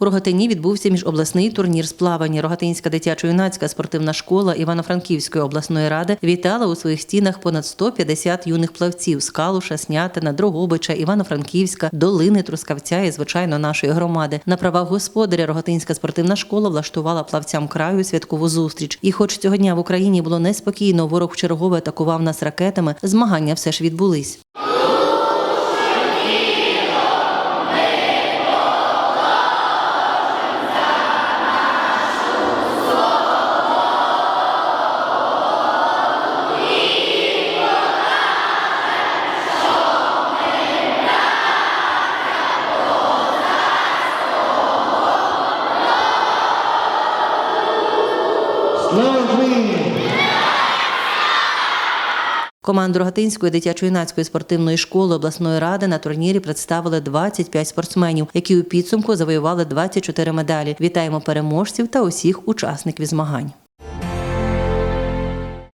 У Рогатині відбувся міжобласний турнір з плавання. Рогатинська дитячо-юнацька спортивна школа Івано-Франківської обласної ради вітала у своїх стінах понад 150 юних плавців з Калуша, Снятина, Дрогобича, Івано-Франківська, Долини, Трускавця і, звичайно, нашої громади. На правах господаря Рогатинська спортивна школа влаштувала плавцям краю святкову зустріч. І, хоч цього дня в Україні було неспокійно, ворог вчергове атакував нас ракетами. Змагання все ж відбулись. Команду Рогатинської дитячо-юнацької спортивної школи обласної ради на турнірі представили 25 спортсменів, які у підсумку завоювали 24 медалі. Вітаємо переможців та усіх учасників змагань.